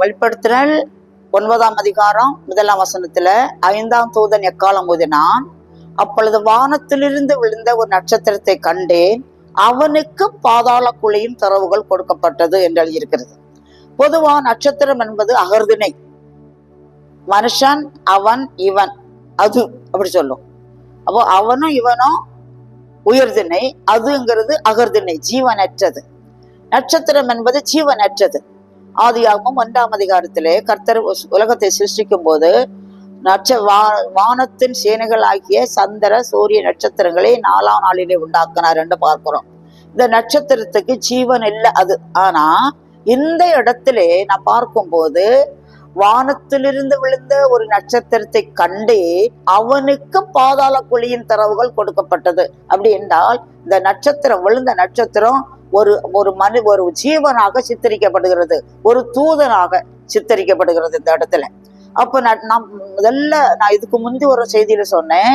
வெளிப்படுத்தினல் ஒன்பதாம் அதிகாரம் முதலாம் வசனத்துல ஐந்தாம் தூதன் எக்காலம் ஊதினான்? அப்பொழுது வானத்திலிருந்து விழுந்த ஒரு நட்சத்திரத்தை கண்டேன். அவனுக்கு பாதாள குழியின் தரவுகள் கொடுக்கப்பட்டது என்று எழுதியிருக்கிறது. பொதுவா நட்சத்திரம் என்பது அகர்திணை. மனுஷன் அவன் இவன். அது அப்படி சொல்லும். அப்போ அவனும் இவனும் உயர்திணை. அதுங்கிறது அகர்திணை ஜீவனற்றது. நட்சத்திரம் என்பது ஜீவனற்றது. ஆதியாகவும் ஒன்றாம் அதிகாரத்திலே கர்த்தர் உலகத்தை சிருஷ்டிக்கும் போது நட்ச வா வானத்தின் சேனைகள் ஆகிய சந்திர சூரிய நட்சத்திரங்களை நாலாம் நாளிலே உண்டாக்கினார் என்று பார்க்கிறோம். இந்த நட்சத்திரத்துக்கு ஜீவன் இல்லை அது. ஆனா இந்த இடத்திலே நான் பார்க்கும்போது வானத்திலிருந்து விழுந்த ஒரு நட்சத்திரத்தை கண்டே அவனுக்கு பாதாள குழியின் தரவுகள் கொடுக்கப்பட்டது. அப்படி என்றால் இந்த நட்சத்திரம் விழுந்த நட்சத்திரம் ஒரு ஒரு மனு ஒரு ஜீவனாக சித்தரிக்கப்படுகிறது. ஒரு தூதனாக சித்தரிக்கப்படுகிறது இந்த இடத்துல. அப்ப நான் நான் முதல்ல நான் இதுக்கு முந்தி ஒரு செய்தியில சொன்னேன்.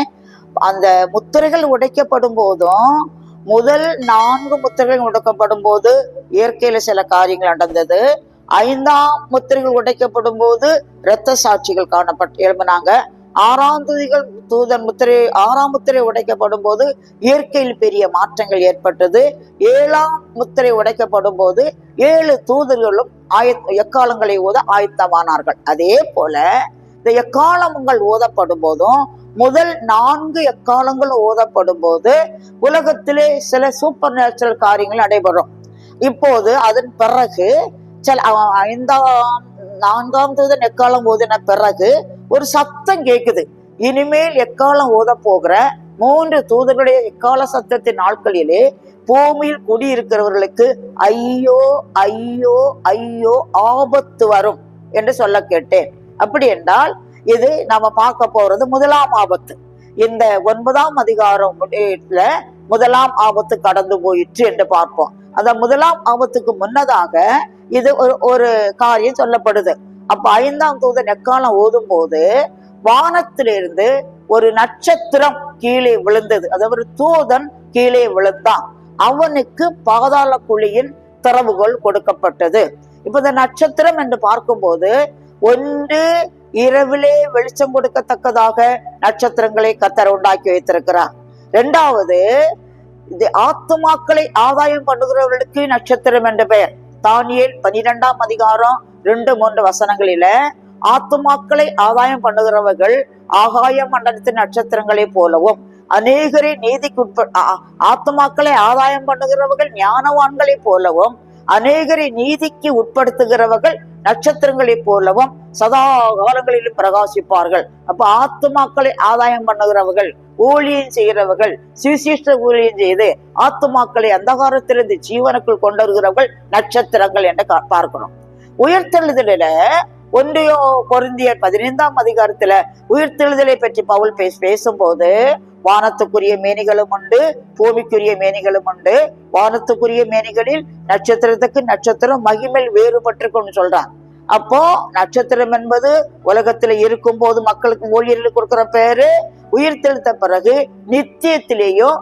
அந்த முத்திரைகள் உடைக்கப்படும் போதும் முதல் நான்கு முத்திரைகள் உடைக்கப்படும் போது இயற்கையில சில காரியங்கள் நடந்தது. ஐந்தாம் முத்திரைகள் உடைக்கப்படும் போது இரத்த சாட்சிகள் காணப்பட்டு எழுப்பினாங்க ஆறாம் துதிகள் தூதன் முத்திரை ஆறாம் முத்திரை உடைக்கப்படும் போது இயற்கையில் பெரிய மாற்றங்கள் ஏற்பட்டது. ஏழாம் முத்திரை உடைக்கப்படும் போது ஏழு தூதர்களும் ஆய எக்காலங்களை ஊத ஆயத்தமானார்கள். அதே போல இந்த எக்காலங்கள் ஓதப்படும் போதும் முதல் நான்கு எக்காலங்கள் ஓதப்படும் போது உலகத்திலே சில சூப்பர் நேச்சுரல் காரியங்கள் நடைபெறும். இப்போது அதன் பிறகு சில ஐந்தாம் நான்காம் தூதன் எக்காலம் ஓதின பிறகு ஒரு சத்தம் கேட்குது இனிமேல் எக்காலம் ஓத போகிற மூன்று தூதர்களுடைய எக்கால சத்தத்தின் நாட்களிலே பூமியில் குடியிருக்கிறவர்களுக்கு ஐயோ ஐயோ ஐயோ ஆபத்து வரும் என்று சொல்ல கேட்டேன். அப்படி என்றால் இது நம்ம பார்க்க போறது முதலாம் ஆபத்து. இந்த ஒன்பதாம் அதிகாரம் முதலாம் ஆபத்து கடந்து போயிற்று என்று பார்ப்போம். அந்த முதலாம் ஆபத்துக்கு முன்னதாக இது ஒரு ஒரு காரியம் சொல்லப்படுது. அப்ப ஐந்தாம் தூதன் எக்காலம் ஓதும் போது வானத்திலிருந்து ஒரு நட்சத்திரம் கீழே விழுந்தது. அதாவது ஒரு தூதன் கீழே விழுந்தான். அவனுக்கு பாதாள குழியின் திறவுகள் கொடுக்கப்பட்டது. இப்ப இந்த நட்சத்திரம் என்று பார்க்கும்போது ஒன்று இரவிலே வெளிச்சம் கொடுக்கத்தக்கதாக நட்சத்திரங்களை கத்தர் உண்டாக்கி வைத்திருக்கிறார். இரண்டாவது இது ஆத்துமாக்களை ஆதாயம் பண்ணுகிறவர்களுக்கு நட்சத்திரம் என்ற பெயர். தானியல் பனிரெண்டாம் அதிகாரம் ரெண்டு மூன்று வசனங்களில ஆத்துமாக்களை ஆதாயம் பண்ணுகிறவர்கள் ஆகாய மண்டலத்தின் நட்சத்திரங்களை போலவும் அநேகரை நீதிக்குட்ப ஆத்துமாக்களை ஆதாயம் பண்ணுகிறவர்கள் ஞானவான்களை போலவும் அநேகரை நீதிக்கு உட்படுத்துகிறவர்கள் நட்சத்திரங்களைப் போலவும் சதா காலங்களிலும் பிரகாசிப்பார்கள். அப்ப ஆத்துமாக்களை ஆதாயம் பண்ணுகிறவர்கள் ஊழியம் செய்கிறவர்கள் சுவிசேஷ ஊழியம் செய்து ஆத்துமாக்களை அந்தகாரத்திலிருந்து ஜீவனுக்குள் கொண்டு வருகிறவர்கள் நட்சத்திரங்கள் என்று பார்க்கணும். உயிர்த்தெழுதலில ஒன்றையோ பொருந்திய பதினைந்தாம் அதிகாரத்துல உயிர்த்தெழுதலை பற்றி பவுல் பேச பேசும்போது வானத்துக்குரிய மேனிகளும் உண்டு பூமிக்குரிய மேனிகளும் உண்டு. வானத்துக்குரிய மேனிகளில் நட்சத்திரத்துக்கு நட்சத்திரம் மகிமையில் வேறுபட்டிருக்கும்னு சொல்றான் அப்போ நட்சத்திரம் என்பது உலகத்துல இருக்கும் போது மக்களுக்கு ஊழியர்களுக்கு கொடுக்குற பேரு. உயிர்த்தெழுத்த பிறகு நித்தியத்திலேயும்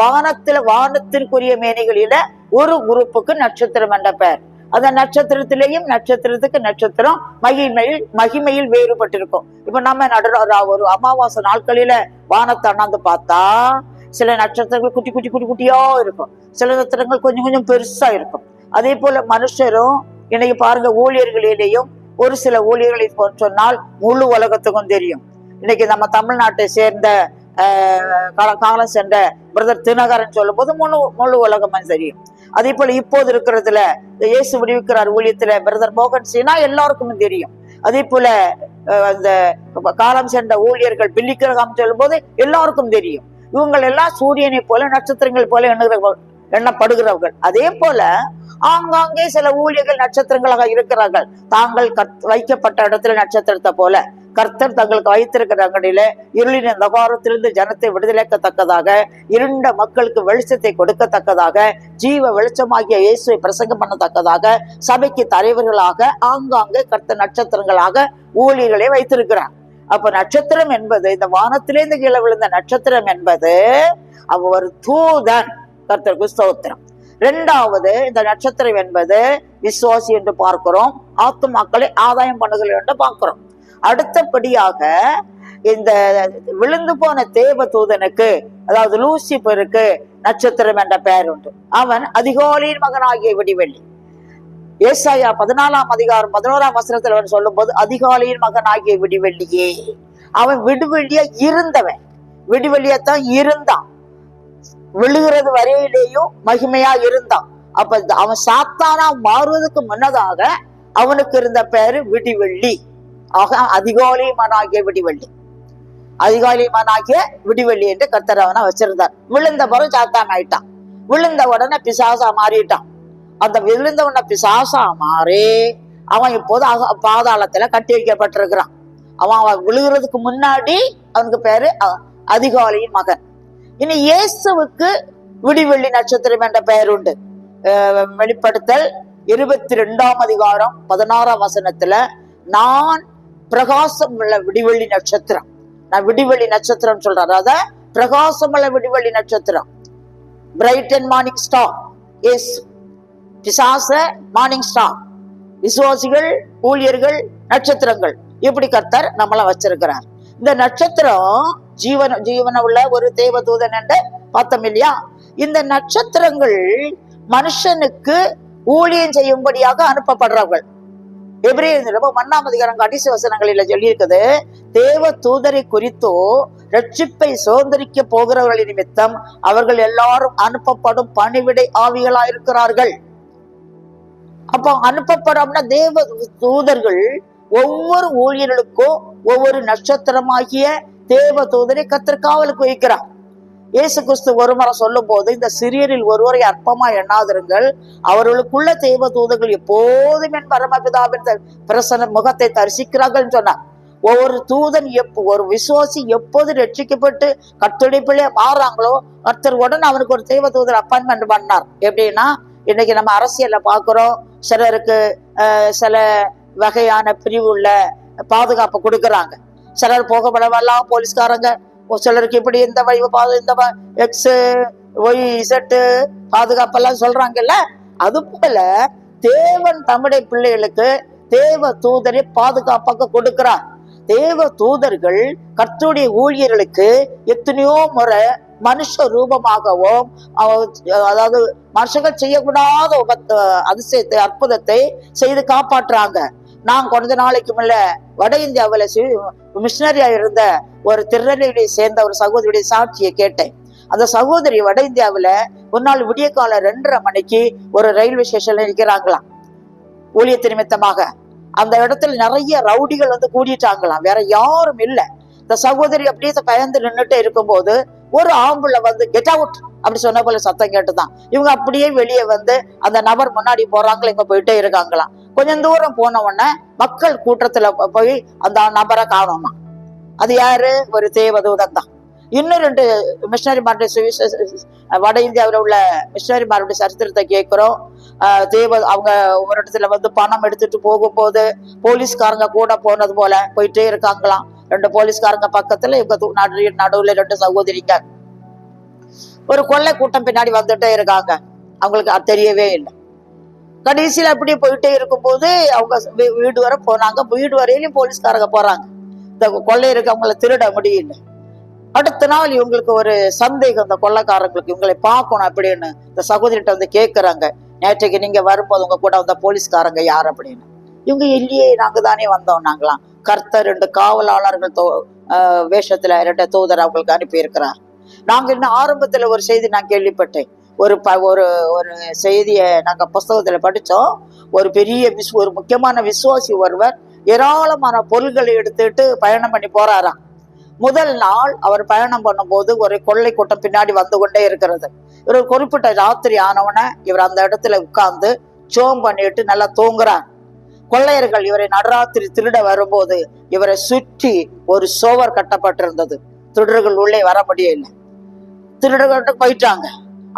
வானத்துல வானத்திற்குரிய மேனிகளில ஒரு குரூப்புக்கு நட்சத்திரம் என்ற பெயர். அந்த நட்சத்திரத்திலேயும் நட்சத்திரத்துக்கு நட்சத்திரம். மகிமையில் மகிமையில் வேறுபட்டிருக்கும். இப்ப நம்ம நடுற ஒரு அமாவாசை நாட்களில வானத்தை அண்ணாந்து பார்த்தா சில நட்சத்திரங்கள் குட்டி குட்டி குட்டி குட்டியா இருக்கும். சில நட்சத்திரங்கள் கொஞ்சம் கொஞ்சம் பெருசா இருக்கும். அதே போல மனுஷரும் இன்னைக்கு பாருங்க ஊழியர்களிலேயும் ஒரு சில ஊழியர்களை சொன்னால் முழு உலகத்துக்கும் தெரியும். இன்னைக்கு நம்ம தமிழ்நாட்டை சேர்ந்த காலம் சென்ற பிரதர் தினகரன் சொல்லும் போது முழு முழு உலகமும் தெரியும். அதே போல இப்போது இருக்கிறதுல இயேசு விடுவிக்கிறார் ஊழியத்துல பிரதர் மோகன் சீனா எல்லாருக்குமே தெரியும். அதே போல அஹ், அந்த காலம் சென்ற ஊழியர்கள் பில்லிக்கிரகம் சொல்லும் போது எல்லாருக்கும் தெரியும். இவங்கள் எல்லாம் சூரியனை போல நட்சத்திரங்கள் போல எண்ணுகிற எண்ணப்படுகிறவர்கள் அதே போல ஆங்காங்கே சில ஊழியர்கள் நட்சத்திரங்களாக இருக்கிறார்கள். தாங்கள் கத்- வைக்கப்பட்ட இடத்துல நட்சத்திரத்தை போல கர்த்தர் தங்களுக்கு வைத்திருக்கிறாங்களில இருளின் அந்தகாரத்திலிருந்து ஜனத்தை விடுதலைக்கத்தக்கதாக இருண்ட மக்களுக்கு வெளிச்சத்தை கொடுக்கத்தக்கதாக ஜீவ வெளிச்சமாகிய இயேசுவை பிரசங்கம் பண்ணத்தக்கதாக சபைக்கு தலைவர்களாக ஆங்காங்கே கர்த்தர் நட்சத்திரங்களாக ஊழியர்களை வைத்திருக்கிறார். அப்ப நட்சத்திரம் என்பது இந்த வானத்திலேருந்து கீழே விழுந்த நட்சத்திரம் என்பது அவ ஒரு தூதன். கர்த்தருக்கு ஸ்தோத்திரம். ரெண்டாவது இந்த நட்சத்திரம் என்பது விசுவாசி என்று பார்க்கிறோம். ஆத்துமாக்களை ஆதாயம் பண்ணுதல் என்று பார்க்கிறோம். அடுத்தபடியாக இந்த விழுந்து போன தேவ தூதனுக்கு அதாவது லூசிபருக்கு நட்சத்திரம் என்ற பெயர் உண்டு. அவன் அதிகாலியின் மகனாகிய விடிவெள்ளி. ஏசாயா பதினாலாம் அதிகாரம் பதினோராம் வசனத்தில் அவன் சொல்லும்போது அதிகாலியின் மகனாகிய விடிவெள்ளியே. அவன் விடுவெள்ளியா இருந்தவன். விடுவெள்ளியத்தான் இருந்தான். விழுகிறது வரையிலேயும் மகிமையா இருந்தான். அப்ப அவன் சாத்தானா மாறுவதற்கு முன்னதாக அவனுக்கு இருந்த பெயரு விடிவெள்ளி. ஆக அதிகாலியமானாகிய விடிவெள்ளி. அதிகாலியமானாகிய விடிவெள்ளி என்று கர்த்தர் அவனை வச்சிருந்தார். விழுந்த பிறகு சாத்தான் ஆயிட்டான். விழுந்த உடனே பிசாசா மாறிட்டான். அந்த விழுந்த உடனே பிசாசா மாறி அவன் இப்போது அக- பாதாளத்துல கட்டி வைக்கப்பட்டிருக்கிறான். அவன் அவன் விழுகிறதுக்கு முன்னாடி அவனுக்கு பேரு அ- அதிகாலியின் மகன். இனி இயேசுவுக்கு விடிவெள்ளி நட்சத்திரம் என்ற பெயர் உண்டு. வெளிப்படுத்தல் இருபத்தி ரெண்டாம் அதிகாரம் பதினாறாம் வசனத்துல நான் பிரகாசம் உள்ள விடிவெள்ளி நட்சத்திரம். நான் விடிவெள்ளி நட்சத்திரம் சொல்றேன் அத பிரகாசம் உள்ள விடிவெள்ளி நட்சத்திரம். பிரைட் அண்ட் மார்னிங் ஸ்டார் எஸ் பிசாச மார்னிங் ஸ்டார் விசுவாசிகள் ஊழியர்கள் நட்சத்திரங்கள். இப்படி கர்த்தர் நம்மள வச்சிருக்கிறார். இந்த நட்சத்திரம் ஜீவன ஜீவன உள்ள ஒரு தேவதூதன் என்று பார்த்தோம் இல்லையா? இந்த நட்சத்திரங்கள் மனுஷனுக்கு ஊழியம் செய்யும்படியாக அனுப்பப்படுறவர்கள். எபிரேயர் ஒன்னாம் அதிகாரம் கடைசி வசனங்களில சொல்லியிருக்குது தேவ தூதரை குறித்தோ ரட்சிப்பை சுதந்திரிக்க போகிறவர்களின் நிமித்தம் அவர்கள் எல்லாரும் அனுப்பப்படும் பணிவிடை ஆவிகளாயிருக்கிறார்கள் அப்போ அனுப்பப்படும்னா தேவ தூதர்கள் ஒவ்வொரு ஊழியர்களுக்கும் ஒவ்வொரு நட்சத்திரமாகிய தேவ தூதரை கத்திற்காவலுக்கு வைக்கிறார். இயேசு கிறிஸ்து ஒருமுறை சொல்லும் போது இந்த சிறியரில் ஒருவரை அற்பமா எண்ணாதிருங்கள். அவர்களுக்குள்ள தேவ தூதர்கள் எப்போதும் என் பரமபிதாவின் பிரசன முகத்தை தரிசிக்கிறார்கள் சொன்னார். ஒவ்வொரு தூதன் எப்போ ஒரு விசுவாசி எப்போது ரட்சிக்கப்பட்டு கத்துடைப்பிலே மாறுறாங்களோ கர்த்தர் உடனே அவனுக்கு ஒரு தெய்வ தூதர் அப்பாயின்மெண்ட் பண்ணார். எப்படின்னா இன்னைக்கு நம்ம அரசியல்ல பாக்குறோம் சிலருக்கு சில வகையான பிரிவு உள்ள பாதுகாப்பு கொடுக்கறாங்க. சிலர் போக போகப்படவெல்லாம் போலீஸ்காரங்க. ஒரு சிலருக்கு இப்படி இந்த வழி பாது இந்த எக்ஸ் ஒய் இசட்டு பாதுகாப்பெல்லாம் சொல்றாங்கல்ல? அது போல தேவன் தமிழை பிள்ளைகளுக்கு தேவ தூதரை பாதுகாப்பாக கொடுக்கிறார். தேவ தூதர்கள் கர்த்தருடைய ஊழியர்களுக்கு எத்தனையோ முறை மனுஷ ரூபமாகவும் அவ- அதாவது மனுஷங்கள் செய்யக்கூடாத அதிசயத்தை அற்புதத்தை செய்து காப்பாற்றுறாங்க. நான் கொஞ்ச நாளைக்கு முன்ன வட இந்தியாவில் மிஷினரியா இருந்த ஒரு திருநெல்வேலியை சேர்ந்த ஒரு சகோதரியுடைய சாட்சியை கேட்டேன். அந்த சகோதரி வட இந்தியாவுல ஒரு நாள் விடிய காலம் ரெண்டரை மணிக்கு ஒரு ரயில்வே ஸ்டேஷன்ல நிக்கிறாங்களாம் ஊழியத்து நிமித்தமாக. அந்த இடத்துல நிறைய ரவுடிகள் வந்து கூடிட்டாங்களாம். வேற யாரும் இல்லை. இந்த சகோதரி அப்படியே பயந்து நின்னுட்டு இருக்கும்போது ஒரு ஆம்புல வந்து கெட் அவுட் அப்படி சொன்ன போல சத்தம் கேட்டுதான். இவங்க அப்படியே வெளியே வந்து அந்த நபர் முன்னாடி போறாங்களா இங்க போயிட்டே இருக்காங்களாம். கொஞ்சம் தூரம் போன உடனே மக்கள் கூட்டத்துல போய் அந்த நபரை காணோமா. அது யாரு? ஒரு தேவதூதன் தான். இன்னும் ரெண்டு மிஷினரிமாருடைய சுவிசேஷ வட இந்தியாவில் உள்ள மிஷினரிமாருடைய சரித்திரத்தை கேட்கிறோம். தேவ அவங்க ஒரு இடத்துல வந்து பணம் எடுத்துட்டு போகும்போது போலீஸ்காரங்க கூட போனது போல போயிட்டே இருக்காங்களாம். ரெண்டு போலீஸ்காரங்க பக்கத்துல இவங்க நடு நடுவுல ரெண்டு சகோதரிங்க. ஒரு கொள்ளை கூட்டம் பின்னாடி வந்துட்டே இருக்காங்க. அவங்களுக்கு அது தெரியவே இல்லை. கடைசியில் அப்படியே போயிட்டே இருக்கும்போது அவங்க வீடு வரை போனாங்க. வீடு வரையிலும் போலீஸ்காரங்க போறாங்க. இந்த கொள்ளை இருக்கவங்கள திருட முடியல அடுத்த நாள் இவங்களுக்கு ஒரு சந்தேகம் இந்த கொள்ளைக்காரங்களுக்கு இவங்களை பார்க்கணும் அப்படின்னு இந்த சகோதரிகிட்ட வந்து கேட்கறாங்க நேற்றைக்கு நீங்க வரும்போது உங்க கூட வந்த போலீஸ்காரங்க யார் அப்படின்னு. இவங்க இல்லையே நாங்க தானே வந்தோம் நாங்களாம். கர்த்தர் ரெண்டு காவலாளர்கள் தோ வேஷத்துல ரெண்டு தூதர் அவங்களுக்கு அனுப்பியிருக்கிறார். நாங்க இன்னும் ஆரம்பத்துல ஒரு செய்தி நான் கேள்விப்பட்டேன். ஒரு ப ஒரு ஒரு செய்தியை நாங்கள் புஸ்தகத்தில் படித்தோம் ஒரு பெரிய விஸ் ஒரு முக்கியமான விசுவாசி ஒருவர் ஏராளமான பொருள்களை எடுத்துட்டு பயணம் பண்ணி போறாராம். முதல் நாள் அவர் பயணம் பண்ணும்போது ஒரு கொள்ளை கூட்டம் பின்னாடி வந்து கொண்டே இருக்கிறது. ஒரு குறிப்பிட்ட ராத்திரி ஆனவன இவர் அந்த இடத்துல உட்கார்ந்து சோம் பண்ணிட்டு நல்லா தூங்குறார். கொள்ளையர்கள் இவரை நடராத்திரி திருட வரும்போது இவரை சுற்றி ஒரு சோவர் கட்டப்பட்டிருந்தது. திருடர்கள் உள்ளே வர முடியல திருடர்கள் போயிட்டாங்க.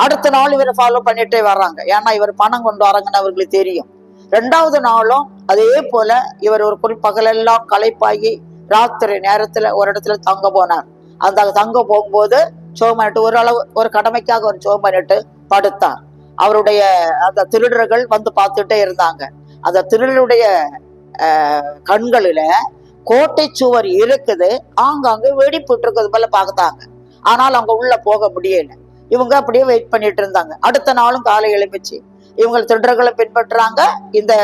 அடுத்த நாள் இவரை ஃபாலோ பண்ணிட்டே வர்றாங்க. ஏன்னா இவர் பணம் கொண்டு வராங்கன்னு அவர்களுக்கு தெரியும். ரெண்டாவது நாளும் அதே போல இவர் ஒரு குறி பகலெல்லாம் களைப்பாகி ராத்திரி நேரத்துல ஒரு இடத்துல தங்க போனார். அந்த தங்க போகும்போது சோகம் பண்ணிட்டு ஓரளவு ஒரு கடமைக்காக ஒரு சோகம் பண்ணிட்டு படுத்தார். அவருடைய அந்த திருடர்கள் வந்து பார்த்துட்டே இருந்தாங்க. அந்த திருடருடைய கண்களில கோட்டை சுவர் இருக்குது. ஆங்காங்க வெடிப்புட்டு இருக்கிறது போல பார்த்தாங்க. ஆனால் அவங்க உள்ள போக முடியல. இவங்க அப்படியே வெயிட் பண்ணிட்டு இருந்தாங்க. அடுத்த நாளும் காலை எழுப்பிச்சு இவங்க திருடர்களை பின்பற்றுறாங்க. இந்த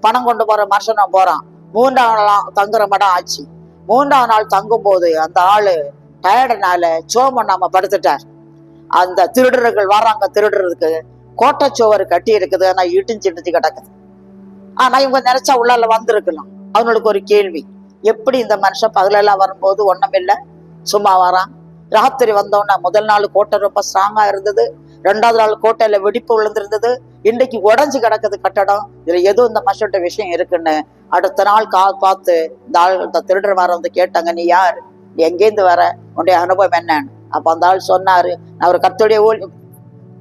பணம் கொண்டு போற மனுஷனும் போறான். மூன்றாம் நாள் தங்குற மடம் ஆச்சு. மூன்றாம் நாள் தங்கும் போது அந்த ஆளு டயர்டுனால சோம் நாம படுத்துட்டார். அந்த திருடர்கள் வர்றாங்க திருடுறதுக்கு. கோட்டைச்சுவர் கட்டி இருக்குது. ஆனா இடிஞ்சு இடிஞ்சு கிடக்குது. ஆனா இவங்க நினைச்சா உள்ளால வந்திருக்கலாம். அவங்களுக்கு ஒரு கேள்வி. எப்படி இந்த மனுஷன் பகலெல்லாம் வரும்போது ஒண்ணும் இல்லை சும்மா வரான். ராத்திரி வந்தோன்னே முதல் நாள் கோட்டை ரொம்ப ஸ்ட்ராங்கா இருந்தது. ரெண்டாவது நாள் கோட்டையில வெடிப்பு விழுந்திருந்தது. இன்னைக்கு உடஞ்சி கிடக்குது கட்டடம். இதுல எதுவும் இந்த மனுஷன்ட்ட விஷயம் இருக்குன்னு அடுத்த நாள் கா பார்த்து இந்த ஆள் இந்த திருடர் வர வந்து கேட்டாங்க நீ யார்? நீ எங்கேருந்து வர? உன்னுடைய அனுபவம் என்னன்னு அப்ப அந்த ஆள் சொன்னாரு நான் ஒரு கத்துடைய ஊழ்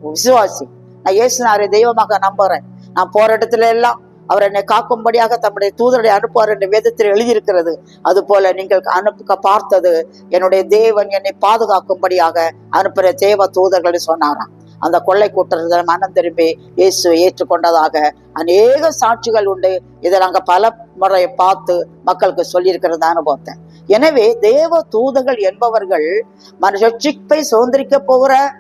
விசுவாசி. நான் ஏசுனாரு தெய்வமாக நம்புறேன். நான் போற இடத்துல எல்லாம் அவர் என்னை காக்கும்படியாக தம்முடைய தூதரை அனுப்புவார் என்ற வேதத்தில் எழுதியிருக்கிறது. அதுபோல நீங்கள் அனுப்ப பார்த்தது என்னுடைய தேவன் என்னை பாதுகாக்கும்படியாக அனுப்புகிற தேவ தூதர்களை சொன்னாராம். அந்த கொள்ளை கூட்டத்தில் மனம் திரும்பி இயேசுவை ஏற்றுக்கொண்டதாக அநேக சாட்சிகள் உண்டு. இதை நாங்கள் பல முறை பார்த்து மக்களுக்கு சொல்லியிருக்கிறது அனுபவத்தை எனவே தேவ தூதர்கள் என்பவர்கள் மனுஷிப்பை சுதந்திரிக்க போகிற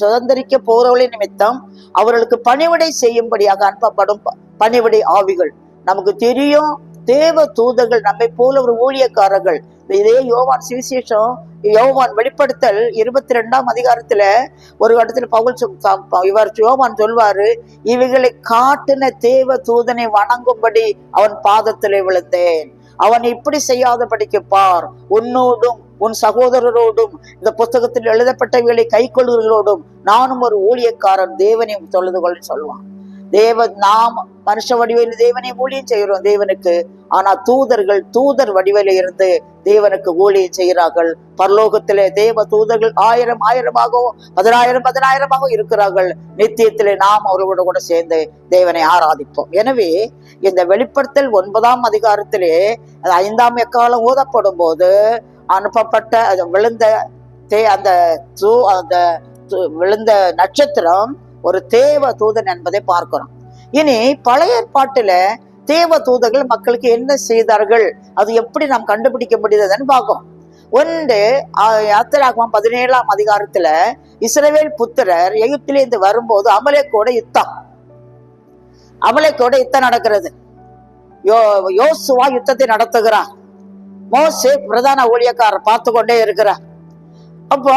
சுதந்திரிக்க போகிறவர்களின் நிமித்தம் அவர்களுக்கு பணிவிடை செய்யும்படியாக அனுப்பப்படும் ப- பணிவிடை ஆவிகள். நமக்கு தெரியும் தேவ தூதர்கள் நம்மை போல ஒரு ஊழியக்காரர்கள். இதே யோவான் சுவிசேஷம் யோவான் வெளிப்படுத்தல் இருபத்தி ரெண்டாம் அதிகாரத்துல ஒரு இடத்துல பவுல் இவர் யோவான் சொல்வாரு இவைகளை காட்டின தேவ தூதனை வணங்கும்படி அவன் பாதத்திலே விழுந்தேன். அவன் இப்படி செய்யாதபடிக்கு பார். உன்னோடும் உன் சகோதரரோடும் இந்த புத்தகத்தில் எழுதப்பட்டவைகளை கை கொள்கிறோடும் நானும் ஒரு ஊழியக்காரன் தேவனையும் தொழுது கொள்ள சொல்லுவான். தேவ நாம் மனுஷ வடிவில் தேவனை ஊழியம் செய்கிறோம் தேவனுக்கு. ஆனா தூதர்கள் தூதர் வடிவில இருந்து தேவனுக்கு ஊழியம் செய்கிறார்கள். பரலோகத்திலே தேவ தூதர்கள் ஆயிரம் ஆயிரமாகவும் பதினாயிரம் பதினாயிரமாகவும் இருக்கிறார்கள். நித்தியத்திலே நாம் அவர்களோட கூட சேர்ந்து தேவனை ஆராதிப்போம். எனவே இந்த வெளிப்படுத்தல் ஒன்பதாம் அதிகாரத்திலே அது ஐந்தாம் எக்காலம் ஊதப்படும் போது அனுப்பப்பட்ட விழுந்த தே அந்த தூ அந்த விழுந்த நட்சத்திரம் ஒரு தேவ தூதன் என்பதை பார்க்கிறோம். இனி பழைய ஏற்பாட்டுல தேவ தூதர்கள் மக்களுக்கு என்ன செய்தார்கள்? அது எப்படி நாம் கண்டுபிடிக்க முடியுதுன்னு பார்க்கும் ஒன்று யாத்திராகமம் பதினேழாம் அதிகாரத்துல இஸ்ரவேல் புத்திரர் எகிப்திலிருந்து வரும்போது அமலேக்கோட யுத்தம். அமலேக்கோட யுத்தம் நடக்கிறது. யோ யோசுவா யுத்தத்தை நடத்துகிறார். மோசே பிரதான ஊழியக்காரர் பார்த்து கொண்டே இருக்கிறார். அப்போ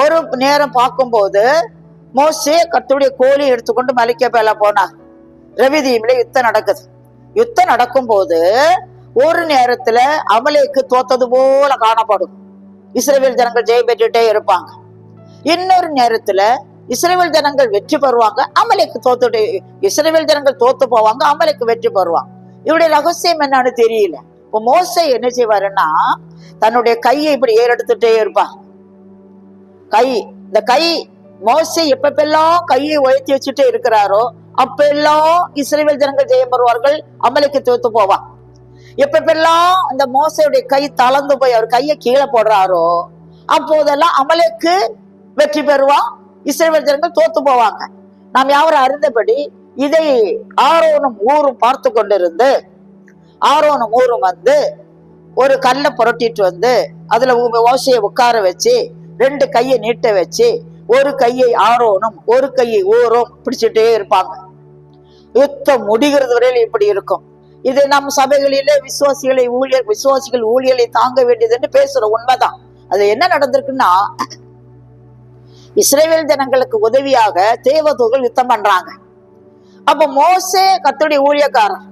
ஒரு நேரம் பார்க்கும்போது மோசே கத்துடைய கோழி எடுத்துக்கொண்டு மலைக்க பேல போனார். ரவிதீமில யுத்தம் நடக்குது. யுத்தம் நடக்கும்போது ஒரு நேரத்துல அமலேக்கு தோத்தது போல காணப்படும். இஸ்ரேல் ஜனங்கள் ஜெயம் பெற்றுட்டே இருப்பாங்க. இன்னொரு நேரத்துல இஸ்ரேல் ஜனங்கள் வெற்றி பெறுவாங்க. அமலேக்கு தோத்துட்டு இஸ்ரேல் ஜனங்கள் தோத்து போவாங்க அமலேக்கு வெற்றி பெறுவாங்க. இவருடைய ரகசியம் என்னன்னு தெரியல. இப்போ மோசே என்ன செய்வாருன்னா தன்னுடைய கையை இப்படி ஏறெடுத்துட்டே இருப்பான் கை இந்த கை மோசை எப்பப்பெல்லாம் கையை உயர்த்தி வச்சுட்டே இருக்கிறாரோ அப்ப எல்லாம் இஸ்ரேல் ஜனங்கள் ஜெயம் பெறுவார்கள் அமலுக்கு தோத்து போவான் எப்பப்பெல்லாம் அந்த மோசையுடைய கை தளர்ந்து போய் அவர் கையை கீழே போடுறாரோ அப்போதெல்லாம் அமலுக்கு வெற்றி பெறுவான் இஸ்ரேல் ஜனங்கள் தோத்து போவாங்க. நாம் யாவரும் அறிந்தபடி இதை ஆரோனும் ஊரும் பார்த்து கொண்டிருந்து ஆரோனும் ஊரும் வந்து ஒரு கல்லை புரட்டிட்டு வந்து அதுல ஓசையை உட்கார வச்சு ரெண்டு கையை நீட்ட வச்சு ஒரு கையை ஆரோனும் ஒரு கையை ஊரும் பிடிச்சிட்டே இருப்பாங்க. யுத்தம் முடிகிறது வரையில் இப்படி இருக்கும். இது நம் சபைகளிலே விசுவாசிகளை ஊழியர் விசுவாசிகள் ஊழியலை தாங்க வேண்டியது என்று பேசுற உண்மைதான். அது என்ன நடந்திருக்குன்னா இஸ்ரேல் ஜனங்களுக்கு உதவியாக தேவதூர்கள் யுத்தம் பண்றாங்க. அப்ப மோசே கத்துடைய ஊழியக்காரன்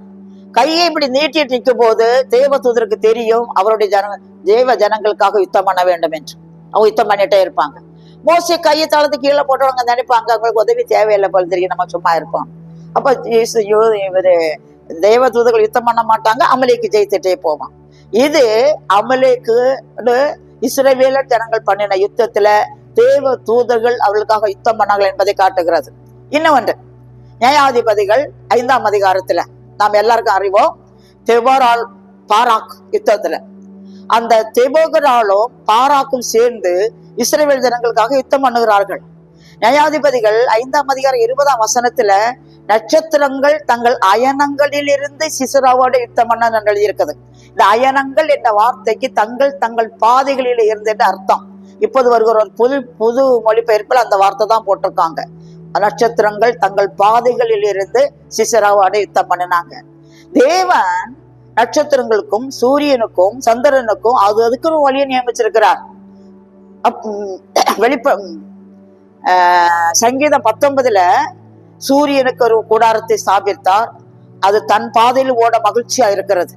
கையை இப்படி நீட்டிட்டு நிற்கும் போது தேவதூதருக்கு தெரியும் அவருடைய ஜன தேவ ஜனங்களுக்காக யுத்தம் பண்ண வேண்டும் என்று. அவங்க யுத்தம் பண்ணிட்டே இருப்பாங்க. மோசே கையை தளர்த்து கீழே போட்டவங்க நினைப்பாங்க அவங்களுக்கு உதவி தேவையில்லை போல தெரியும் நம்ம சும்மா இருப்போம். அப்ப இவர் யோ- தூதர்கள் யுத்தம் பண்ண மாட்டாங்க அமலேக்கு ஜெயித்துட்டே போவான். இது அமலேக்கு இஸ்ரேவேல ஜனங்கள் பண்ணின யுத்தத்துல தேவ தூதர்கள் அவர்களுக்காக யுத்தம் பண்ணார்கள் என்பதை காட்டுகிறது. இன்னொன்று நியாயாதிபதிகள் ஐந்தாம் அதிகாரத்துல நாம் எல்லாருக்கும் அறிவோம் தெவரால் பாராக் யுத்தத்துல அந்த தெபோகராலும் பாராக்கும் சேர்ந்து இஸ்ரேல் ஜனங்களுக்காக யுத்தம் பண்ணுகிறார்கள். நியாயாதிபதிகள் ஐந்தாம் அதிகாரம் இருபதாம் வசனத்துல நட்சத்திரங்கள் தங்கள் அயனங்களிலிருந்து சிசுராவோட யுத்தம் பண்ண எழுதியிருக்குது இந்த அயனங்கள் என்ற வார்த்தைக்கு தங்கள் தங்கள் பாதைகளில் இருந்து என்று அர்த்தம். இப்போது வருகிற ஒரு புது புது மொழிபெயர்ப்பில் அந்த வார்த்தை தான் போட்டிருக்காங்க. நட்சத்திரங்கள் தங்கள் பாதைகளில் இருந்து சிசராவோட யுத்தம் பண்ணினாங்க. தேவன் நட்சத்திரங்களுக்கும் சூரியனுக்கும் சந்திரனுக்கும் அது அதுக்குன்னு வழியை நியமிச்சிருக்கிறார். அப் வெளிப்ப ஆஹ் சங்கீதம் பத்தொன்பதுல சூரியனுக்கு ஒரு கூடாரத்தை ஸ்தாபித்தார். அது தன் பாதையில் ஓட மகிழ்ச்சியா இருக்கிறது.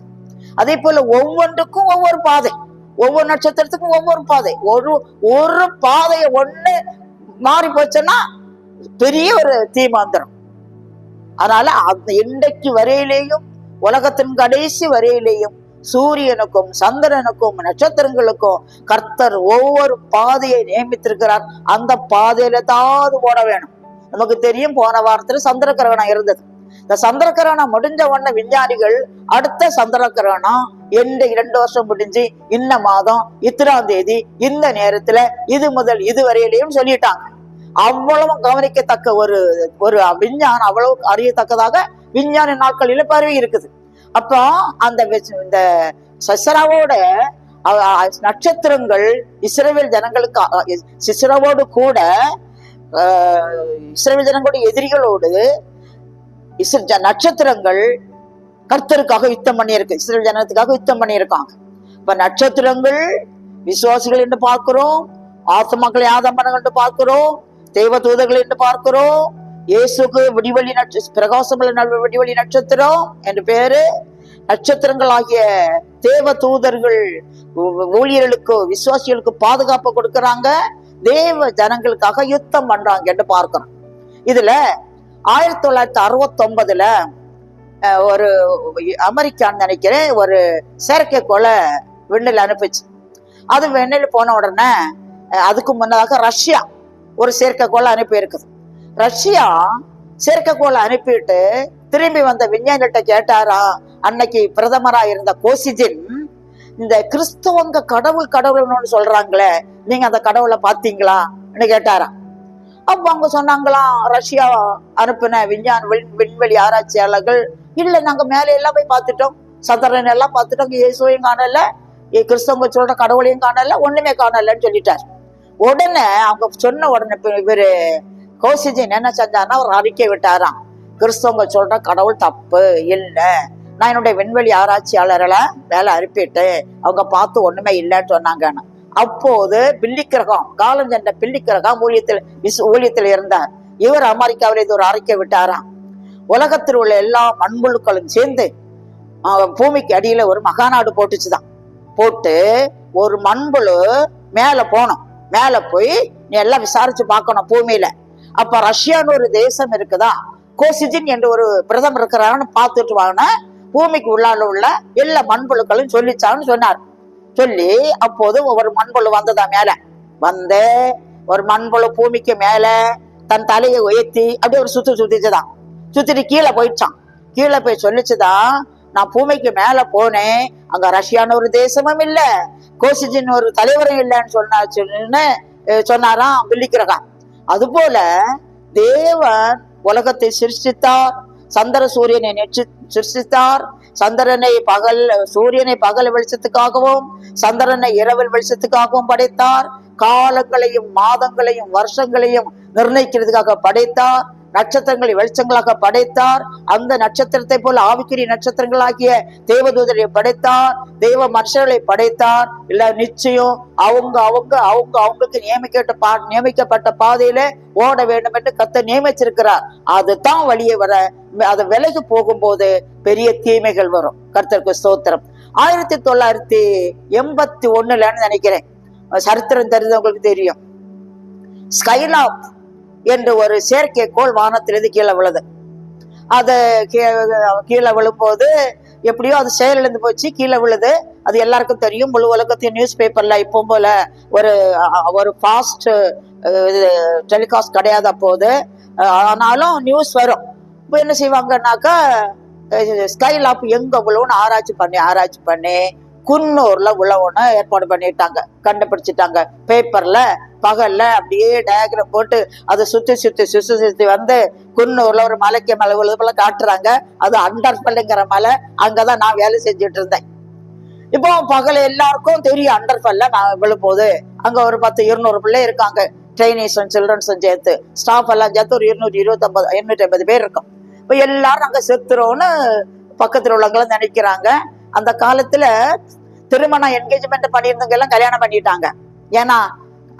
அதே போல ஒவ்வொன்றுக்கும் ஒவ்வொரு பாதை ஒவ்வொரு நட்சத்திரத்துக்கும் ஒவ்வொரு பாதை. ஒரு ஒரு பாதையை ஒண்ணு மாறி போச்சுன்னா பெரிய ஒரு தீமாந்திரம் அதனால அந்த இன்றைக்கு வரையிலேயும் உலகத்தின் கடைசி வரையிலேயும் சூரியனுக்கும் சந்திரனுக்கும் நட்சத்திரங்களுக்கும் கர்த்தர் ஒவ்வொரு பாதையை நியமித்திருக்கிறார். அந்த பாதையில தான் ஓட வேணும். நமக்கு தெரியும் போன வாரத்துல சந்திர கிரகணம் இருந்தது. இந்த சந்திர கிரகணம் முடிஞ்ச உடனே விஞ்ஞானிகள் அடுத்த சந்திர கிரகணம் எந்த இரண்டு வருஷம் முடிஞ்சு இந்த மாதம் இத்தனாம் தேதி இந்த நேரத்துல இது முதல் இது வரையிலையும் சொல்லிட்டாங்க. அவ்வளவு கவனிக்கத்தக்க ஒரு ஒரு விஞ்ஞானம் அவ்வளவு அறியத்தக்கதாக விஞ்ஞான நாட்களில பரவி இருக்குது. அப்போ அந்த இந்த சசராவோட நட்சத்திரங்கள் இஸ்ரேவேல் ஜனங்களுக்கு சிசராவோடு கூட இஸ்ரேவேல் ஜனங்களுடைய எதிரிகளோடு இஸ்ர- ஜ- நட்சத்திரங்கள் கர்த்தருக்காக யுத்தம் பண்ணியிருக்கு. இஸ்ரேல் ஜனத்துக்காக யுத்தம் பண்ணியிருக்காங்க. இப்ப நட்சத்திரங்கள் விசுவாசிகள் என்று பார்க்கிறோம் ஆத்மாக்களை ஆதம்பனங்கள் என்று பார்க்கிறோம் தெய்வ தூதர்கள் என்று பார்க்கிறோம் இயேசுக்கு விடிவெளி நட்ச பிரகாசமுள்ள நல் விடிவெளி நட்சத்திரம் என்று பேரு நட்சத்திரங்கள் ஆகிய தேவ தூதர்கள் ஊழியர்களுக்கு விசுவாசிகளுக்கு பாதுகாப்பு கொடுக்கறாங்க. தேவ ஜனங்களுக்காக யுத்தம் பண்றாங்க என்று பார்க்கணும். இதுல ஆயிரத்தி தொள்ளாயிரத்தி அறுபத்தி ஒன்பதுல ஒரு அமெரிக்கான்னு நினைக்கிறேன் ஒரு செயற்கைக்கோளை விண்ணில் அனுப்பிச்சு. அது விண்ணில் போன உடனே அதுக்கு முன்னதாக ரஷ்யா ஒரு செயற்கைக்கோளை அனுப்பி இருக்குது ரஷ்யா செயற்கைக்கோளை அனுப்பிட்டு திரும்பி வந்த விஞ்ஞானிகிட்ட கேட்டாரா? அன்னைக்கு பிரதமரா இருந்த கோசிஜின் இந்த கிறிஸ்தவங்க கடவுள் கடவுள்னு சொல்றாங்களே நீங்க அந்த கடவுளை பாத்தீங்களான்னு கேட்டாரா. அப்ப அவங்க சொன்னாங்களாம் ரஷ்யா அனுப்பின விஞ்ஞான விண்வெளி ஆராய்ச்சியாளர்கள் இல்ல நாங்க மேலே எல்லாம் போய் பார்த்துட்டோம். சந்திரன் எல்லாம் பார்த்துட்டோம். இயேசுவையும் காணல. கிறிஸ்தவங்க சொல்ற கடவுளையும் காணல. ஒண்ணுமே காணலன்னு சொல்லிட்டார். உடனே அவங்க சொன்ன உடனே இப்ப இவரு கோசிஜன் என்ன செஞ்சாருன்னா ஒரு அறிக்கை விட்டாராம். கிறிஸ்தவங்க சொல்ற கடவுள் தப்பு இல்லை. நான் என்னுடைய விண்வெளி ஆராய்ச்சியாளர்களை வேலை அனுப்பிட்டு அவங்க பார்த்து ஒண்ணுமே இல்லைன்னு சொன்னாங்கன்னு. அப்போது பில்லிக்கிரகம் காலம் சென்ற பில்லிக்கிரகம் ஊழியத்தில் விசு- ஊழியத்தில் இருந்தார். இவர் அமெரிக்காவில் இது ஒரு அறிக்கை விட்டாராம். உலகத்தில் உள்ள எல்லா மண்புழுக்களும் சேர்ந்து பூமிக்கு அடியில ஒரு மகாநாடு போட்டுச்சுதான். போட்டு ஒரு மண்புழு மேல போனோம். மேல போய் நீ எல்லாம் விசாரிச்சு பார்க்கணும் பூமியில. அப்ப ரஷ்யான்னு ஒரு தேசம் இருக்குதா? கோசிஜின் என்று ஒரு பிரதமர் இருக்கிறான்னு பார்த்துட்டு வாங்கின பூமிக்கு உள்ளால உள்ள எல்லா மண்புழுக்களும் சொல்லிச்சான்னு சொன்னார். சொல்லி அப்போது ஒரு மண்புழு வந்ததா மேல? வந்து ஒரு மண்புழு பூமிக்கு மேல தன் தலையை உயர்த்தி அப்படியே ஒரு சுத்து சுத்திச்சுதான். சுத்திட்டு கீழே போயிடுச்சான். கீழே போய் சொல்லிச்சுதான் நான் பூமிக்கு மேல போனேன். அங்க ரஷ்யான்னு ஒரு தேசமும் இல்ல. கோசிஜின் ஒரு தலைவரும் இல்லைன்னு சொன்னாச்சுன்னு சொன்னாராம் வில்லிக்கிறகான். அதுபோல தேவன் உலகத்தை சிருஷ்டித்தார். சந்திர சூரியனை நெற்றி சிருஷ்டித்தார். சந்திரனை பகல் சூரியனை பகல் வெளிச்சத்துக்காகவும் சந்திரனை இரவில் வெளிச்சத்துக்காகவும் படைத்தார். காலங்களையும் மாதங்களையும் வருஷங்களையும் நிர்ணயிக்கிறதுக்காக படைத்தார். நட்சத்திரங்களை வெளிச்சங்களாக படைத்தார். அந்த நட்சத்திரத்தை போல ஆவிக்குரிய நட்சத்திரங்களாகிய தேவதூதரை படைத்தார். தெய்வ மனுஷர்களை படைத்தார். இல்ல நிச்சயம் அவங்க அவங்க அவங்க அவங்களுக்கு நியமிக்கப்பட்ட பா நியமிக்கப்பட்ட பாதையில ஓட வேண்டும் என்று கத்த நியமிச்சிருக்கிறார். அதுதான் வழியே வர அது விலகி போகும்போது பெரிய தீமைகள் வரும். கர்த்தருக்கு ஸ்தோத்திரம். ஆயிரத்தி தொள்ளாயிரத்தி எண்பத்தி ஒண்ணுலன்னு நினைக்கிறேன். சரித்திரம் தெரிஞ்சவங்களுக்கு தெரியும். ஸ்கைலாப் என்று ஒரு செயற்கைக்கோள் வானத்திலிருந்து கீழே விழுது. அது கீழே விழும்போது எப்படியோ அது செயலிழந்து போச்சு கீழே விழுது. அது எல்லாருக்கும் தெரியும். முழு உலகத்தையும் நியூஸ் பேப்பர்ல இப்போ போல ஒரு ஒரு ஃபாஸ்ட் டெலிகாஸ்ட் கிடையாது அப்போது ஆனாலும் நியூஸ் வரும். இப்போ என்ன செய்வாங்கன்னாக்கா ஸ்கைலாப் எங்க விழுவுன்னு ஆராய்ச்சி பண்ணி ஆராய்ச்சி பண்ணி குன்னூர்ல உழவுன்னு ஏற்பாடு பண்ணிட்டாங்க. கண்டுபிடிச்சிட்டாங்க. பேப்பர்ல பகல்ல அப்படியே டயக்ராம் போட்டு அதை சுத்தி சுத்தி சுத்தி சுத்தி வந்து குன்னூர்ல ஒரு மலைக்கு மலை விழுது போல காட்டுறாங்க. அது அண்டர்பல்லுங்கிற மலை. அங்கதான் நான் வேலை செஞ்சுட்டு இருந்தேன். இப்போ பகல் எல்லாருக்கும் தெரியும் அண்டர்பல்ல நான் விழும்போது. அங்க ஒரு பத்து இருநூறு பிள்ளை இருக்காங்க. ட்ரைனீஸும் சில்ட்ரன்ஸும் சேர்த்து. ஸ்டாஃப் எல்லாம் சேர்த்து ஒரு இருநூற்றி இருபத்தம்பது எண்ணூற்றி ஐம்பது பேர் இருக்கும். இப்போ எல்லாரும் அங்கே செத்துறோன்னு பக்கத்தில் உள்ளவங்களும் நினைக்கிறாங்க. அந்த காலத்துல திருமணம் என்கேஜ்மெண்ட் பண்ணியிருந்தவங்க எல்லாம் கல்யாணம் பண்ணிட்டாங்க. ஏன்னா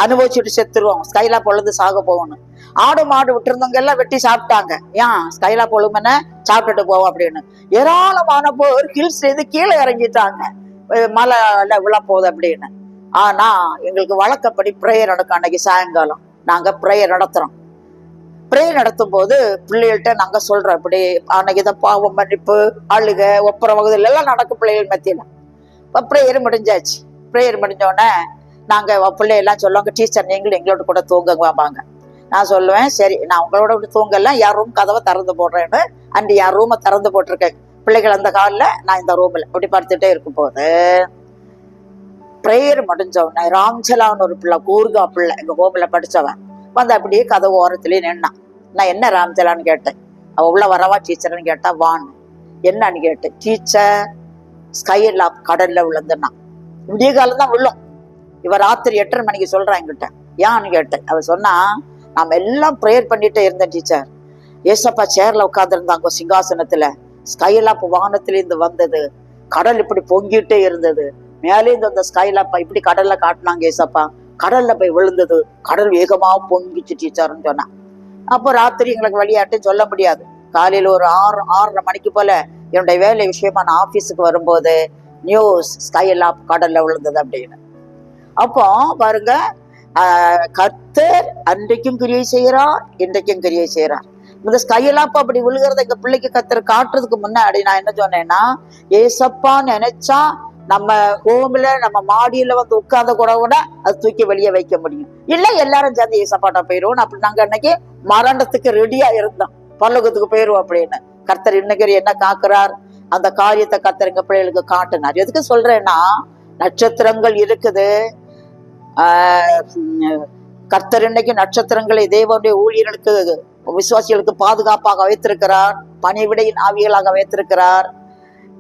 அனுபவிச்சுட்டு செத்துருவோம். ஸ்கைலா பொழுது சாக போகணும் ஆடு மாடு விட்டுருந்தவங்க எல்லாம் வெட்டி சாப்பிட்டாங்க. ஏன்? ஸ்கைலா பொழுமன சாப்பிட்டுட்டு போவோம் அப்படின்னு. ஏராளமான போர் ஹில்ஸ் செய்து கீழே இறங்கிட்டாங்க. மலை மலைல விழ போகுது அப்படின்னு. ஆனா எங்களுக்கு வழக்கப்படி ப்ரேயர் நடக்கும் அன்னைக்கு சாயங்காலம். நாங்க ப்ரேயர் நடத்துறோம். ப்ரேயர் நடத்தும் போது பிள்ளைகள்கிட்ட நாங்க சொல்றோம் இப்படி அன்னைக்கு இதை பாவம் மன்னிப்பு அழுக ஒப்புற வகுதியில் எல்லாம் நடக்கும் பிள்ளைகள் மத்தியில. இப்போ ப்ரேயர் முடிஞ்சாச்சு. ப்ரேயர் முடிஞ்ச உடனே நாங்க பிள்ளை எல்லாம் சொல்லுவாங்க டீச்சர் நீங்களும் எங்களோட கூட தூங்க வாங்க நான் சொல்லுவேன் சரி நான் உங்களோட கூட தூங்கலாம் யார் ரூம் கதவை திறந்து போடுறேன்னு அண்ட் யார் ரூமை திறந்து போட்டிருக்கேன். பிள்ளைகள் அந்த காலில் நான் இந்த ரூமில் அப்படி படுத்துட்டே இருக்கும் போது ப்ரேயர் முடிஞ்ச உடனே ராம்சலான்னு ஒரு பிள்ளை கூர்கா பிள்ளை எங்க ஹோமில் படிச்சவன் வந்து அப்படியே கதவு ஓரத்துலேயே நின்னான். நான் என்ன ராம்சலான்னு கேட்டேன். அவள் உள்ள வரவா டீச்சர்னு கேட்டா வான் என்னன்னு கேட்டேன் டீச்சர் ஸ்கையில் கடல்ல விழுந்துன்னா விடிய காலம் தான் விழும். இவ ராத்திரி எட்டரை மணிக்கு சொல்றான் என்கிட்ட. ஏன்னு கேட்டேன். அவ சொன்னா நாம எல்லாம் ப்ரேயர் பண்ணிட்டே இருந்தேன் டீச்சர். ஏசப்பா சேர்ல உட்காந்துருந்தாங்க சிங்காசனத்துல. ஸ்கைலாப் வானத்திலிருந்து வந்தது. கடல் இப்படி பொங்கிட்டே இருந்தது. மேலேந்து அந்த ஸ்கைலாப்பா இப்படி கடல்ல காட்டினாங்க ஏசப்பா. கடல்ல போய் விழுந்தது. கடல் வேகமாக பொங்கிச்சு டீச்சர்னு சொன்னான் அப்போ ராத்திரி எங்களுக்கு விளையாட்டு சொல்ல முடியாது. காலையில ஒரு ஆறு ஆறரை மணிக்கு போல என்னுடைய வேலை விஷயமா நான் ஆஃபீஸுக்கு வரும்போது நியூஸ் ஸ்கைலாப் கடலில் விழுந்தது அப்படின்னு. அப்போ பாருங்க ஆஹ், கர்த்தர் அன்றைக்கும் கிரியை செய்கிறார் இன்றைக்கும் கிரியை செய்கிறார். இந்த ஸ்கைலாப் அப்படி விழுகிறத எங்க பிள்ளைக்கு கத்துற காட்டுறதுக்கு முன்னாடி நான் என்ன சொன்னேன்னா ஏசப்பா நினைச்சா நம்ம ஹோம்ல நம்ம மாடியில வந்து உட்கார்ந்த கூட கூட அது தூக்கி வெளியே வைக்க முடியும். இல்லை எல்லாரும் சேர்ந்து ஏசப்பாட்டா போயிடுவோம் அப்படி நாங்க அன்னைக்கு மரணத்துக்கு ரெடியா இருந்தோம் பல்லோகத்துக்கு போயிருவோம் அப்படின்னு. கர்த்தர் இன்னைக்கு என்ன காக்குறார்? அந்த காரியத்தை கர்த்தர் எங்க பிள்ளைகளுக்கு காட்டினார். எதுக்கு சொல்றேன்னா நட்சத்திரங்கள் இருக்குது. கர்த்தர் இன்னைக்கு நட்சத்திரங்களை தேவனுடைய ஊழியர்களுக்கு விசுவாசிகளுக்கு பாதுகாப்பாக வைத்திருக்கிறார். பணிவிடையின் ஆவிகளாக வைத்திருக்கிறார்.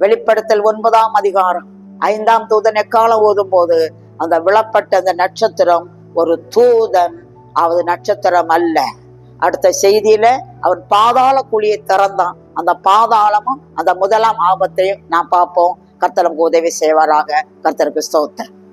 வெளிப்படுத்தல் ஒன்பதாம் அதிகாரம். ஐந்தாம் தூதன் எக்காலம் ஓதும் போது அந்த விழப்பட்ட அந்த நட்சத்திரம் ஒரு தூதன். அது நட்சத்திரம் அல்ல. அடுத்த செய்தியில அவன் பாதாள குழியை திறந்தான். அந்த பாதாளமும் அந்த முதலாம் ஆபத்தையும் நான் பார்ப்போம். கர்த்தர் உதவி செய்வாராக. கர்த்தருக்கு ஸ்தோத்திரம்.